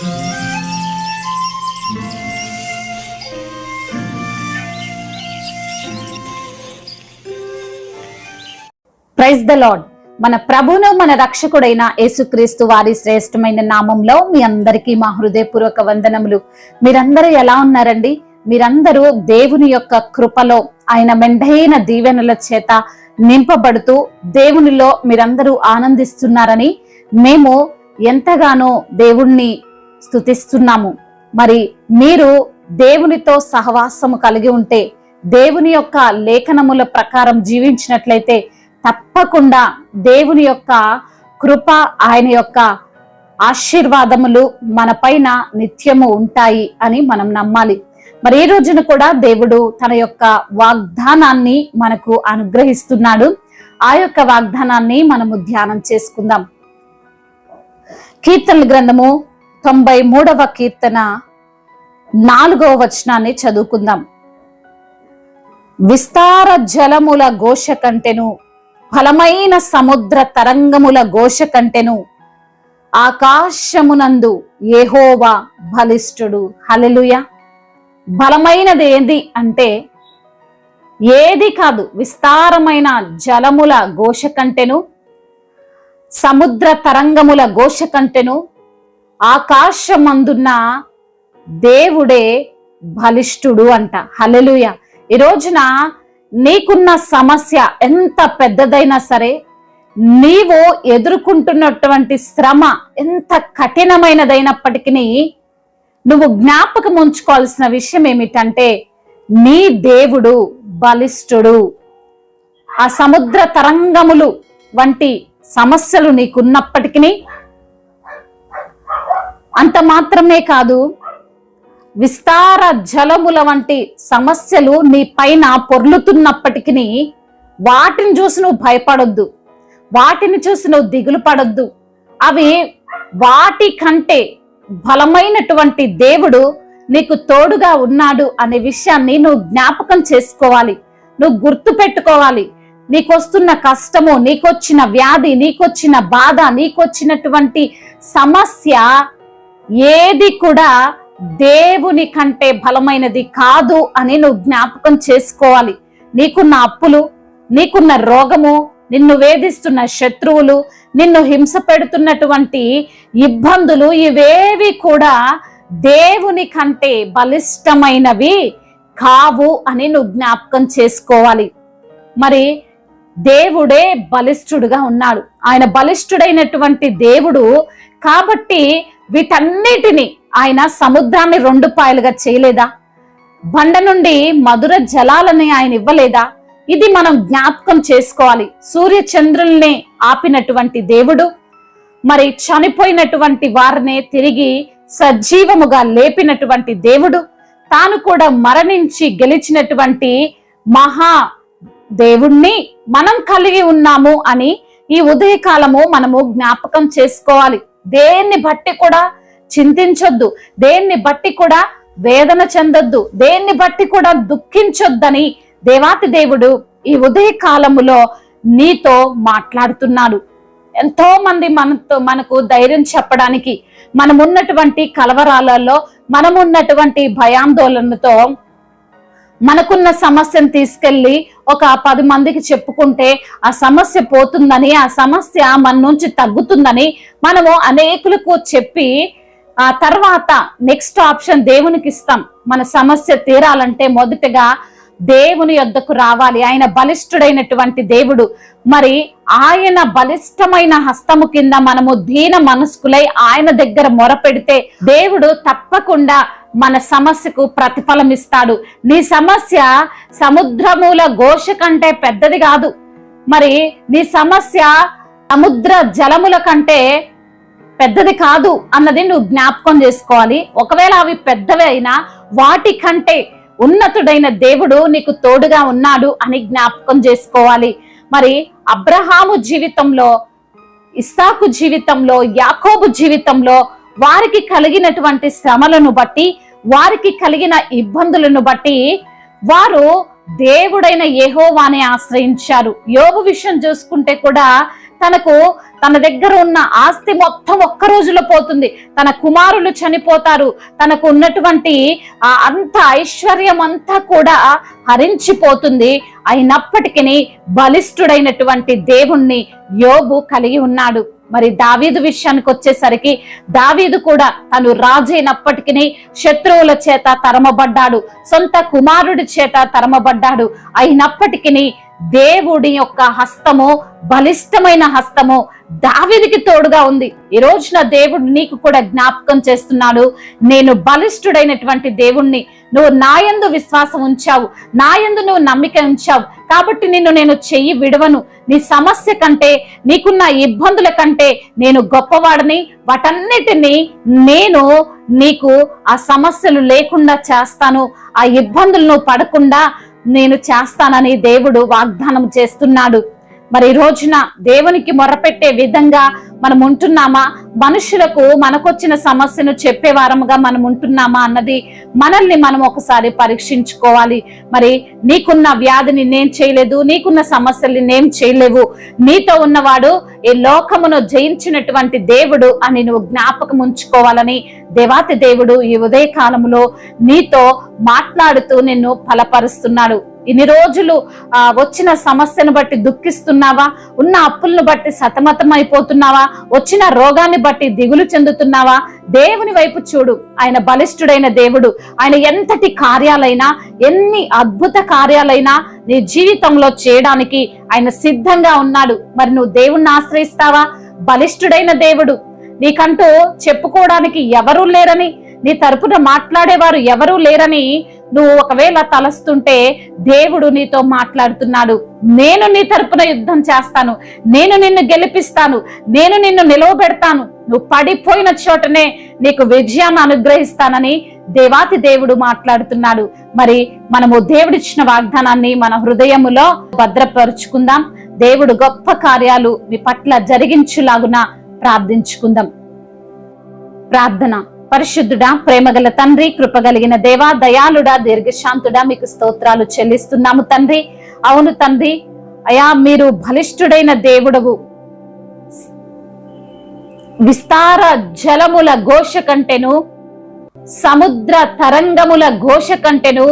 Praise the lord మన ప్రభును మన రక్షకుడైన యేసుక్రీస్తు వారి శ్రేష్టమైన నామంలో మీ అందరికీ మా హృదయపూర్వక వందనములు. మీరందరూ ఎలా ఉన్నారండి? మీరందరూ దేవుని యొక్క కృపలో ఆయన మెండైన దీవెనల చేత నింపబడుతూ దేవునిలో మీరందరూ ఆనందిస్తున్నారని మేము ఎంతగానో దేవుణ్ణి స్తుతిస్తున్నాము. మరి మీరు దేవునితో సహవాసము కలిగి ఉంటే దేవుని యొక్క లేఖనముల ప్రకారం జీవించినట్లయితే తప్పకుండా దేవుని యొక్క కృప ఆయన యొక్క ఆశీర్వాదములు మన పైన నిత్యము ఉంటాయి అని మనం నమ్మాలి. మరి ఈ రోజున కూడా దేవుడు తన యొక్క వాగ్దానాన్ని మనకు అనుగ్రహిస్తున్నాడు. ఆ యొక్క వాగ్దానాన్ని మనము ధ్యానం చేసుకుందాం. కీర్తన గ్రంథము తొంభై మూడవ కీర్తన నాలుగవ వచనాన్ని చదువుకుందాం. విస్తార జలముల ఘోష కంటెను ఫలమైన సముద్ర తరంగముల ఘోష కంటెను ఆకాశమునందు ఏహోవా బలిష్ఠుడు. హలలుయ బలమైనది ఏది అంటే ఏది కాదు విస్తారమైన జలముల ఘోష కంటెను సముద్ర తరంగముల ఘోష కంటెను ఆకాశమందున్న దేవుడే బలిష్ఠుడు అంట. హలలుయ ఈ రోజున నీకున్న సమస్య ఎంత పెద్దదైనా సరే నీవు ఎదుర్కొంటున్నటువంటి శ్రమ ఎంత కఠినమైనదైనప్పటికీ నువ్వు జ్ఞాపకం ఉంచుకోవాల్సిన విషయం ఏమిటంటే నీ దేవుడు బలిష్ఠుడు. ఆ సముద్ర తరంగములు వంటి సమస్యలు నీకున్నప్పటికీ అంత మాత్రమే కాదు విస్తార జలముల వంటి సమస్యలు నీ పైన పొర్లుతున్నప్పటికీ వాటిని చూసి నువ్వు భయపడొద్దు. వాటిని చూసి నువ్వు దిగులు పడొద్దు. అవి వాటి కంటే బలమైనటువంటి దేవుడు నీకు తోడుగా ఉన్నాడు అనే విషయాన్ని నువ్వు జ్ఞాపకం చేసుకోవాలి. నువ్వు గుర్తు పెట్టుకోవాలి. నీకొస్తున్న కష్టము నీకొచ్చిన వ్యాధి నీకొచ్చిన బాధ నీకొచ్చినటువంటి సమస్య ఏది కూడా దేవుని కంటే బలమైనది కాదు అని నువ్వు జ్ఞాపకం చేసుకోవాలి. నీకున్న అప్పులు నీకున్న రోగము నిన్ను వేధిస్తున్న శత్రువులు నిన్ను హింస పెడుతున్నటువంటి ఇబ్బందులు ఇవేవి కూడా దేవుని కంటే బలిష్టమైనవి కావు అని నువ్వు జ్ఞాపకం చేసుకోవాలి. మరి దేవుడే బలిష్ఠుడుగా ఉన్నాడు. ఆయన బలిష్ఠుడైనటువంటి దేవుడు కాబట్టి వీటన్నిటిని ఆయన సముద్రాన్ని రెండు పాయలుగా చేయలేదా? బండ నుండి మధుర జలాలని ఆయన ఇవ్వలేదా? ఇది మనం జ్ఞాపకం చేసుకోవాలి. సూర్య చంద్రుల్ని ఆపినటువంటి దేవుడు మరి చనిపోయినటువంటి వారిని తిరిగి సజీవముగా లేపినటువంటి దేవుడు తాను కూడా మరణించి గెలిచినటువంటి మహా దేవుణ్ణి మనం కలిగి ఉన్నాము అని ఈ ఉదయకాలము మనము జ్ఞాపకం చేసుకోవాలి. దేన్ని బట్టి కూడా చింతించొద్దు దేన్ని బట్టి కూడా వేదన చెందొద్దు దేన్ని బట్టి కూడా దుఃఖించొద్దని దేవాతి దేవుడు ఈ ఉదయ కాలములో నీతో మాట్లాడుతున్నాడు. ఎంతో మంది మనతో మనకు ధైర్యం చెప్పడానికి మనమున్నటువంటి కలవరాలలో మనమున్నటువంటి భయాందోళనతో మనకున్న సమస్యను తీసుకెళ్ళి ఒక పది మందికి చెప్పుకుంటే ఆ సమస్య పోతుందని ఆ సమస్య మన నుంచి తగ్గుతుందని మనము అనేకులకు చెప్పి ఆ తర్వాత నెక్స్ట్ ఆప్షన్ దేవునికి ఇస్తాం మన సమస్య తీరాలంటే మొదటగా దేవుని యొద్దకు రావాలి. ఆయన బలిష్ఠుడైనటువంటి దేవుడు. మరి ఆయన బలిష్టమైన హస్తము కింద మనము దీన మనస్కులై ఆయన దగ్గర మొరపెడితే దేవుడు తప్పకుండా మన సమస్యకు ప్రతిఫలం ఇస్తాడు. నీ సమస్య సముద్రముల ఘోష కంటే పెద్దది కాదు. మరి నీ సమస్య సముద్ర జలముల కంటే పెద్దది కాదు అన్నది నువ్వు జ్ఞాపకం చేసుకోవాలి. ఒకవేళ అవి పెద్దవి అయినా వాటి కంటే ఉన్నతుడైన దేవుడు నీకు తోడుగా ఉన్నాడు అని జ్ఞాపకం చేసుకోవాలి. మరి అబ్రహాము జీవితంలో ఇస్సాకు జీవితంలో యాకోబు జీవితంలో వారికి కలిగినటువంటి శ్రమలను బట్టి వారికి కలిగిన ఇబ్బందులను బట్టి వారు దేవుడైన యెహోవాని ఆశ్రయించారు. యోగు విషయం చూసుకుంటే కూడా తనకు తన దగ్గర ఉన్న ఆస్తి మొత్తం ఒక్క రోజులో పోతుంది. తన కుమారులు చనిపోతారు. తనకు ఉన్నటువంటి ఆ అంత ఐశ్వర్యం అంతా కూడా హరించిపోతుంది. అయినప్పటికీ బలిష్ఠుడైనటువంటి దేవుణ్ణి యోగు కలిగి ఉన్నాడు. మరి దావీదు విషయానికి వచ్చేసరికి దావీదు కూడా తను రాజైనప్పటికీ శత్రువుల చేత తరమబడ్డాడు. సొంత కుమారుడి చేత తరమబడ్డాడు. అయినప్పటికీ దేవుడి యొక్క హస్తము బలిష్టమైన హస్తము దావిదికి తోడుగా ఉంది. ఈ రోజున దేవుడు నీకు కూడా జ్ఞాపకం చేస్తున్నాడు. నేను బలిష్ఠుడైనటువంటి దేవుణ్ణి. నువ్వు నాయందు విశ్వాసం ఉంచావు. నాయందు నువ్వు నమ్మిక ఉంచావు. కాబట్టి నిన్ను నేను చెయ్యి విడవను. నీ సమస్య కంటే నీకున్న ఇబ్బందుల కంటే నేను గొప్పవాడిని. వాటన్నిటినీ నేను నీకు ఆ సమస్యలు లేకుండా చేస్తాను. ఆ ఇబ్బందులను పడకుండా నేను చేస్తానని దేవుడు వాగ్దానం చేస్తున్నాడు. మరి ఈ రోజున దేవునికి మొరపెట్టే విధంగా మనం ఉంటున్నామా? మనుషులకు మనకొచ్చిన సమస్యను చెప్పే వారముగా మనం ఉంటున్నామా అన్నది మనల్ని మనం ఒకసారి పరీక్షించుకోవాలి. మరి నీకున్న వ్యాధిని నేను చేయలేదు నీకున్న సమస్యల్ని నేను చేయలేవు. నీతో ఉన్నవాడు ఈ లోకమును జయించినటువంటి దేవుడు అని నువ్వు జ్ఞాపకం ఉంచుకోవాలని దేవాతి దేవుడు ఈ ఉదయ కాలంలో నీతో మాట్లాడుతూ నిన్ను ఫలపరుస్తున్నాడు ఇన్ని రోజులు ఆ వచ్చిన సమస్యను బట్టి దుఃఖిస్తున్నావా? ఉన్న అప్పులను బట్టి సతమతం అయిపోతున్నావా వచ్చిన రోగాన్ని బట్టి దిగులు చెందుతున్నావా? దేవుని వైపు చూడు. ఆయన బలిష్ఠుడైన దేవుడు. ఆయన ఎంతటి కార్యాలైనా ఎన్ని అద్భుత కార్యాలైనా నీ జీవితంలో చేయడానికి ఆయన సిద్ధంగా ఉన్నాడు. మరి నువ్వు దేవుణ్ణి ఆశ్రయిస్తావా? బలిష్ఠుడైన దేవుడు. నీకంటూ చెప్పుకోవడానికి ఎవరూ లేరని నీ తరపున మాట్లాడేవారు ఎవరూ లేరని నువ్వు ఒకవేళ తలస్తుంటే దేవుడు నీతో మాట్లాడుతున్నాడు. నేను నీ తరపున యుద్ధం చేస్తాను. నేను నిన్ను గెలిపిస్తాను. నేను నిన్ను నిలవబెడతాను. నువ్వు పడిపోయిన చోటనే నీకు విజయాన్ని అనుగ్రహిస్తానని దేవాతి దేవుడు మాట్లాడుతున్నాడు. మరి మనము దేవుడిచ్చిన వాగ్దానాన్ని మన హృదయములో భద్రపరుచుకుందాం. దేవుడు గొప్ప కార్యాలు మీ పట్ల జరిగించులాగున ప్రార్థించుకుందాం. ప్రార్థన. పరిశుద్ధుడా ప్రేమగల తండ్రి కృపగలిగిన దేవా దయాళుడా దీర్ఘశాంతుడా మీకు స్తోత్రాలు చెల్లిస్తున్నాము తండ్రి. అవును తండ్రి అయా మీరు బలిష్ఠుడైన దేవుడవు. విస్తార జలముల ఘోష కంటెను సముద్ర తరంగముల ఘోష కంటెను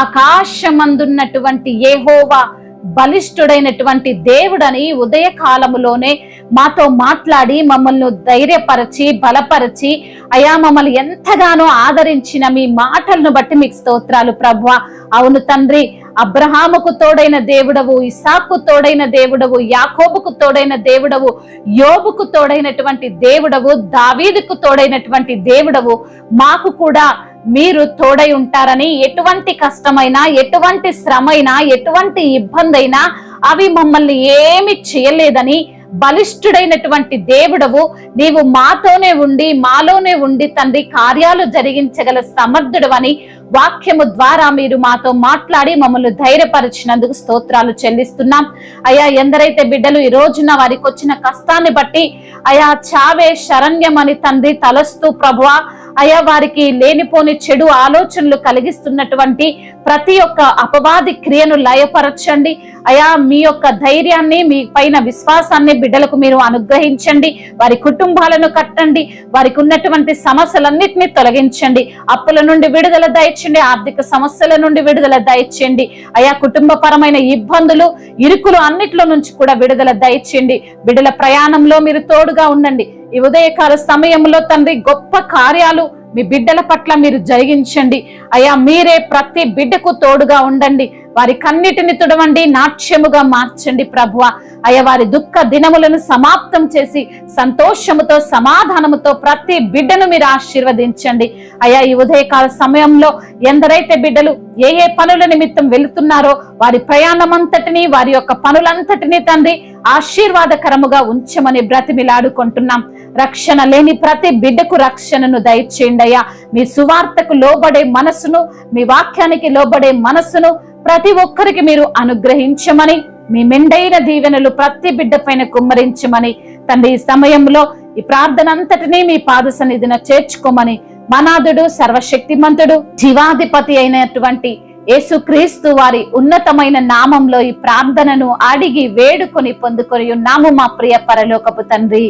ఆకాశమందున్నటువంటి ఏహోవా బలిష్ఠుడైనటువంటి దేవుడని ఉదయ కాలములోనే మాతో మాట్లాడి మమ్మల్ని ధైర్యపరచి బలపరచి అయా మమ్మల్ని ఎంతగానో ఆదరించిన మీ మాటలను బట్టి మీకు స్తోత్రాలు ప్రభు అవును తండ్రి అబ్రహాముకు తోడైన దేవుడవు ఇసాకు తోడైన దేవుడవు యాకోబుకు తోడైన దేవుడవు యోబుకు తోడైనటువంటి దేవుడవు దావీదుకు తోడైనటువంటి దేవుడవు మాకు కూడా మీరు తోడై ఉంటారని ఎటువంటి కష్టమైనా ఎటువంటి శ్రమైనా ఎటువంటి ఇబ్బంది అయినా అవి మమ్మల్ని ఏమి చేయలేదని బలిష్ఠుడైనటువంటి దేవుడవు నీవు మాతోనే ఉండి మాలోనే ఉండి తండ్రి కార్యాలు జరిగించగల సమర్థుడు అని వాక్యము ద్వారా మీరు మాతో మాట్లాడి మమ్మల్ని ధైర్యపరిచినందుకు స్తోత్రాలు చెల్లిస్తున్నాం. అయా ఎందరైతే బిడ్డలు ఈ రోజున వారికి వచ్చిన కష్టాన్ని బట్టి అయా చావే శరణ్యమని తండ్రి తలస్తూ ప్రభువా అయా వారికి లేనిపోని చెడు ఆలోచనలు కలిగిస్తున్నటువంటి ప్రతి ఒక్క అపవాది క్రియను లయపరచండి. అయా మీ యొక్క ధైర్యాన్ని మీ పైన విశ్వాసాన్ని బిడ్డలకు మీరు అనుగ్రహించండి. వారి కుటుంబాలను కట్టండి. వారికి ఉన్నటువంటి సమస్యలన్నింటినీ తొలగించండి. అప్పుల నుండి విడుదల దయచండి. ఆర్థిక సమస్యల నుండి విడుదల దయచేయండి అయా కుటుంబపరమైన ఇబ్బందులు ఇరుకులు అన్నిట్లో నుంచి కూడా విడుదల దయచేయండి బిడ్డల ప్రయాణంలో మీరు తోడుగా ఉండండి. ఈ ఉదయకాల సమయంలో తండ్రి గొప్ప కార్యాలు మీ బిడ్డల పట్ల మీరు జరిగించండి. అయ్యా మీరే ప్రతి బిడ్డకు తోడుగా ఉండండి. వారి కన్నిటిని తుడవండి నాట్యముగా మార్చండి ప్రభువ. అయ్యా వారి దుఃఖ దినములను సమాప్తం చేసి సంతోషముతో సమాధానముతో ప్రతి బిడ్డను మీరు ఆశీర్వదించండి. అయ్యా ఈ ఉదయకాల సమయంలో ఎందరైతే బిడ్డలు ఏ ఏ పనుల నిమిత్తం వెళుతున్నారో వారి ప్రయాణమంతటిని వారి యొక్క పనులంతటినీ తండ్రి ఆశీర్వాదకరముగా ఉంచమని బ్రతిమిలాడుకుంటున్నాం. రక్షణ లేని ప్రతి బిడ్డకు రక్షణను దయచేయండి అయ్యా మీ సువార్తకు లోబడే మనసును మీ వాక్యానికి లోబడే మనసును ప్రతి ఒక్కరికి మీరు అనుగ్రహించమని మీ మెండైన దీవెనలు ప్రతి బిడ్డ పైన కుమ్మరించమని తండ్రి ఈ సమయంలో ఈ ప్రార్థన అంతటినీ మీ పాద సన్నిధిన చేర్చుకోమని మనాథుడు సర్వశక్తిమంతుడు జీవాధిపతి అయినటువంటి యేసుక్రీస్తు వారి ఉన్నతమైన నామంలో ఈ ప్రార్థనను అడిగి వేడుకొని పొందుకొని ఉన్నాము మా ప్రియ పరలోకపు తండ్రి.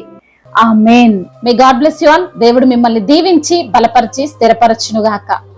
Amen. May God bless you all దేవుడు మిమ్మల్ని దీవించి బలపరిచి స్థిరపరచునుగాక.